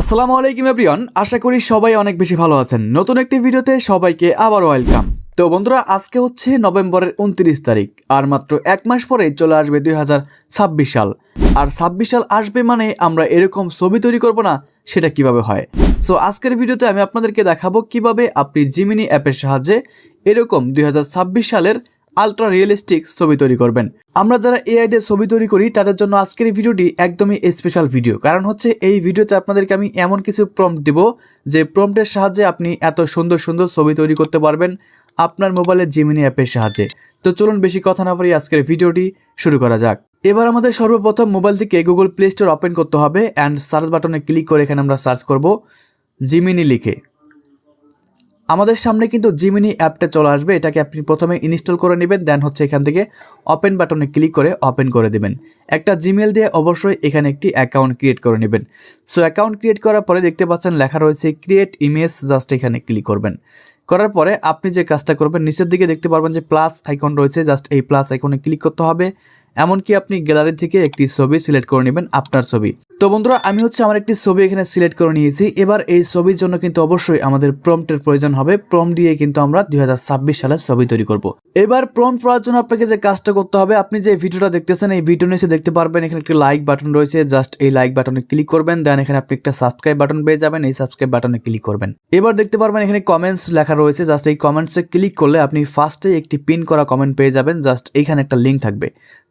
আসসালামু আলাইকুম, এভরিওয়ান। আশা করি সবাই অনেক বেশি ভালো আছেন। নতুন একটি ভিডিওতে সবাইকে আবার ওয়েলকাম। তো বন্ধুরা, আজকে হচ্ছে নভেম্বরের উনত্রিশ তারিখ, আর মাত্র এক মাস পরেই চলে আসবে দুই হাজার ছাব্বিশ সাল। আর ছাব্বিশ সাল আসবে মানে আমরা এরকম ছবি তৈরি করব না, সেটা কীভাবে হয়? সো আজকের ভিডিওতে আমি আপনাদেরকে দেখাবো কীভাবে আপনি জিমিনি অ্যাপের সাহায্যে এরকম দুই হাজার ছাব্বিশ সালের আলট্রা রিয়েলিস্টিক ছবি তৈরি করবেন। আমরা যারা এআই দিয়ে ছবি তৈরি করি, তাদের জন্য আজকের এই ভিডিওটি একদমই স্পেশাল ভিডিও কারণ হচ্ছে এই ভিডিওতে আপনাদেরকে আমি এমন কিছু প্রম্পট দেব, যে প্রম্পটের সাহায্যে আপনি এত সুন্দর সুন্দর ছবি তৈরি করতে পারবেন আপনার মোবাইলের জিমিনি অ্যাপের সাহায্যে। তো চলুন বেশি কথা না বলি আজকের ভিডিওটি শুরু করা যাক। এবার আমাদের সর্বপ্রথম মোবাইল থেকে গুগল প্লে স্টোর ওপেন করতে হবে অ্যান্ড সার্চ বাটনে ক্লিক করে এখানে আমরা সার্চ করব জিমিনি লিখে। আমাদের সামনে কিন্তু জিমিনি অ্যাপটা চলে আসবে। এটাকে আপনি প্রথমে ইনস্টল করে নেবেন, দেন হচ্ছে এখান থেকে ওপেন বাটনে ক্লিক করে ওপেন করে দেবেন। একটা জিমেল দিয়ে অবশ্যই এখানে একটি অ্যাকাউন্ট ক্রিয়েট করে নেবেন। সো অ্যাকাউন্ট ক্রিয়েট করার পরে দেখতে পাচ্ছেন লেখা রয়েছে ক্রিয়েট ইমেজ জাস্ট এখানে ক্লিক করবেন। করার পরে আপনি যে কাজটা করবেন, নিচের দিকে দেখতে পারবেন যে প্লাস আইকন রয়েছে জাস্ট এই প্লাস আইকনে ক্লিক করতে হবে। এমনকি আপনি গ্যালারি থেকে একটি ছবি সিলেক্ট করে নেবেন আপনার ছবি। তো বন্ধুরা, আমি হচ্ছে আমার একটি ছবি এখানে সিলেক্ট করে নিয়েছি। এবার এই ছবির জন্য কিন্তু অবশ্যই আমাদের প্রম্পটের প্রয়োজন হবে। প্রম দিয়ে কিন্তু আমরা দুই সালের ছবি তৈরি করব। এবার প্রম পড়ার জন্য আপনাকে যে কাজটা করতে হবে, আপনি যে ভিডিওটা দেখতেছেন, এই ভিডিও নিচে দেখতে পারবেন এখানে একটি লাইক বাটন রয়েছে। জাস্ট এই লাইক বাটনে ক্লিক করবেন দেন এখানে আপনি একটা সাবস্ক্রাইব বাটন পেয়ে যাবেন। এই সাবস্ক্রাইব বাটনে ক্লিক করবেন। এবার দেখতে পারবেন এখানে কমেন্টস লেখা রয়েছে। জাস্ট এই কমেন্টসে ক্লিক করলে আপনি ফার্স্টে একটি পিন করা কমেন্ট পেয়ে যাবেন। জাস্ট এইখানে একটা লিঙ্ক থাকবে।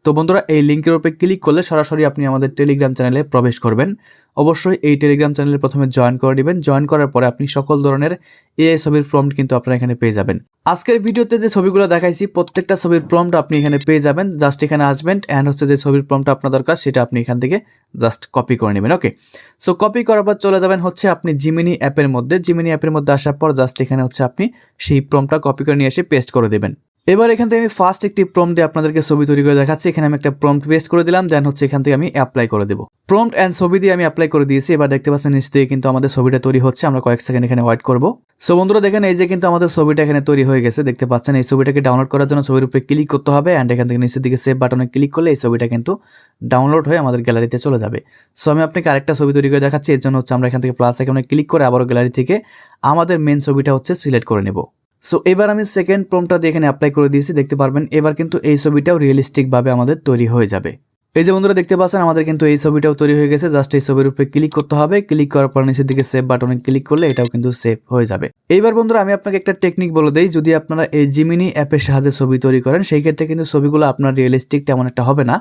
তো বন্ধুরা, এই লিঙ্কের উপরে ক্লিক করলে সরাসরি আপনি আমাদের টেলিগ্রাম চ্যানেলে প্রবেশ করবেন। অবশ্যই এই টেলিগ্রাম চ্যানেলে প্রথমে জয়েন করে নেবেন জয়েন করার পরে আপনি সকল ধরনের এআই ছবির প্রম্পট কিন্তু আপনারা এখানে পেয়ে যাবেন। আজকের ভিডিওতে যে ছবিগুলো দেখাইছি, প্রত্যেকটা ছবির প্রম্পট আপনি এখানে পেয়ে যাবেন। জাস্ট এখানে আসবেন অ্যান্ড হচ্ছে যে ছবির প্রম্পট আপনার দরকার, সেটা আপনি এখান থেকে জাস্ট কপি করে নেবেন। ওকে সো কপি করার পর চলে যাবেন হচ্ছে আপনি জিমিনি অ্যাপের মধ্যে। জিমিনি অ্যাপের মধ্যে আসার পর জাস্ট এখানে হচ্ছে আপনি সেই প্রম্পটটা কপি করে নিয়ে এসে পেস্ট করে দেবেন। এবার এখান থেকে আমি ফার্স্ট একটি প্রম্পট দিয়ে আপনাদেরকে ছবি তৈরি করে দেখাচ্ছি। এখানে আমি একটা প্রম্পট পেস্ট করে দিলাম দেন হচ্ছে এখান থেকে আমি অ্যাপ্লাই করে দেবো। প্রম্পট অ্যান্ড ছবি দিয়ে আমি অ্যাপ্লাই করে দিয়েছি। এবার দেখতে পাচ্ছেন নিচ থেকে কিন্তু আমাদের ছবিটা তৈরি হচ্ছে। আমরা কয়েক সেকেন্ড এখানে ওয়েট করব। সো বন্ধুরা, দেখেন এই যে কিন্তু আমাদের ছবিটা এখানে তৈরি হয়ে গেছে। দেখতে পাচ্ছেন এই ছবিটাকে ডাউনলোড করার জন্য ছবির উপরে ক্লিক করতে হবে অ্যান্ড এখান থেকে নিচের দিকে সেভ বাটনে ক্লিক করলে এই ছবিটা কিন্তু ডাউনলোড হয়ে আমাদের গ্যালারিতে চলে যাবে। সো আমি আপনাকে আরেকটা ছবি তৈরি করে দেখাচ্ছি। এর জন্য হচ্ছে আমরা এখান থেকে প্লাস এখানে ক্লিক করে আবারও গ্যালারি থেকে আমাদের মেন ছবিটা হচ্ছে সিলেক্ট করে নেব। সো এবার আমি সেকেন্ড প্রমটা দিয়ে এখানে অ্যাপ্লাই করে দিয়েছি, দেখতে পারবেন, এবার কিন্তু এই ছবিটাও রিয়েলিস্টিকভাবে আমাদের তৈরি হয়ে যাবে। এই যে বন্ধুরা দেখতে পাচ্ছেন, আমাদের কিন্তু এই ছবিটাও তৈরি হয়ে গেছে জাস্ট এই ছবির উপরে ক্লিক করতে হবে ক্লিক করার পর নিচের দিকে সেভ বাটনে ক্লিক করলে এটাও কিন্তু সেভ হয়ে যাবে। এইবার বন্ধুরা আমি আপনাকে একটা টেকনিক বলে দিই, যদি আপনারা এই জিমিনি অ্যাপের সাহায্যে ছবি তৈরি করেন, সেই ক্ষেত্রে কিন্তু ছবিগুলো আপনার রিয়েলিস্টিক তেমন একটা হবে না।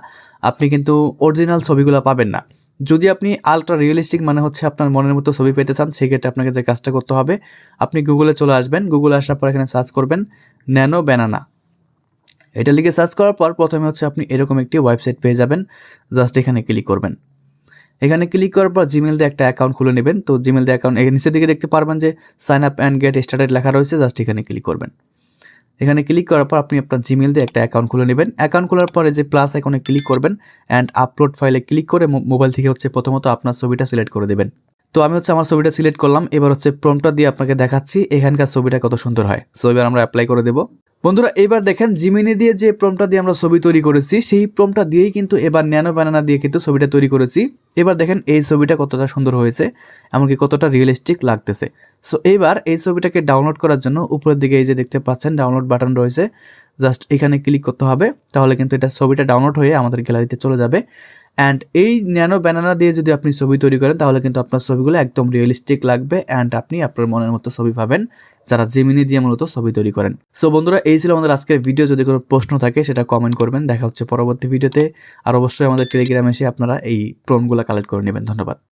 আপনি কিন্তু অরিজিনাল ছবিগুলো পাবেন না। যদি আপনি আলট্রা রিয়েলিস্টিক মানে হচ্ছে আপনার মনের মতো ছবি পেতে চান, সেক্ষেত্রে আপনাকে যে কাজটা করতে হবে, আপনি গুগলে চলে আসবেন গুগলে আসার পর এখানে সার্চ করবেন ন্যানো ব্যানানা এটা লিখে সার্চ করার পর প্রথমে হচ্ছে আপনি এরকম একটি ওয়েবসাইট পেয়ে যাবেন জাস্ট এখানে ক্লিক করবেন। এখানে ক্লিক করার পর জিমেল দিয়ে একটা অ্যাকাউন্ট খুলে নেবেন, তো জিমেল দিয়ে অ্যাকাউন্ট নিচের দিকে দেখতে পারবেন যে sign up and get started লেখা রয়েছে জাস্ট এখানে ক্লিক করবেন। এখানে ক্লিক করার পর আপনি আপনার জিমেল দিয়ে একটা অ্যাকাউন্ট খুলে নেবেন। অ্যাকাউন্ট খোলার পরে যে প্লাস আইকনে ক্লিক করবেন অ্যান্ড আপলোড ফাইলে ক্লিক করে মোবাইল থেকে হচ্ছে প্রথমত আপনার ছবিটা সিলেক্ট করে দেবেন। তো আমি হচ্ছে আমার ছবিটা সিলেক্ট করলাম। এবার হচ্ছে প্রমটা দিয়ে আপনাকে দেখাচ্ছি। এখানকার ছবিটা কত সুন্দর হয়। সো এবার আমরা অ্যাপ্লাই করে দেবো। বন্ধুরা, এবার দেখেন জিমিনি দিয়ে যে প্রমটা দিয়ে আমরা ছবি তৈরি করেছি, সেই প্রমটা দিয়েই কিন্তু এবার ন্যানো ব্যানানা দিয়ে কিন্তু ছবিটা তৈরি করেছি। এবার দেখেন এই ছবিটা কতটা সুন্দর হয়েছে, এমনকি কতটা রিয়েলিস্টিক লাগতেছে। সো এবার এই ছবিটাকে ডাউনলোড করার জন্য উপরের দিকে এই যে দেখতে পাচ্ছেন ডাউনলোড বাটন রয়েছে। জাস্ট এখানে ক্লিক করতে হবে, তাহলে কিন্তু এটা ছবিটা ডাউনলোড হয়ে আমাদের গ্যালারিতে চলে যাবে। অ্যান্ড এই ন্যানো ব্যানানা দিয়ে যদি আপনি ছবি তৈরি করেন, তাহলে কিন্তু আপনার ছবিগুলো একদম রিয়েলিস্টিক লাগবে অ্যান্ড আপনি আপনার মনের মতো ছবি পাবেন যারা জেমিনি দিয়ে মূলত ছবি তৈরি করেন। সো বন্ধুরা, এই ছিল আমাদের আজকের ভিডিও যদি কোনো প্রশ্ন থাকে, সেটা কমেন্ট করবেন। দেখা হচ্ছে পরবর্তী ভিডিওতে আর অবশ্যই আমাদের টেলিগ্রামে এসে আপনারা এই প্রোমগুলো কালেক্ট করে নেবেন। ধন্যবাদ।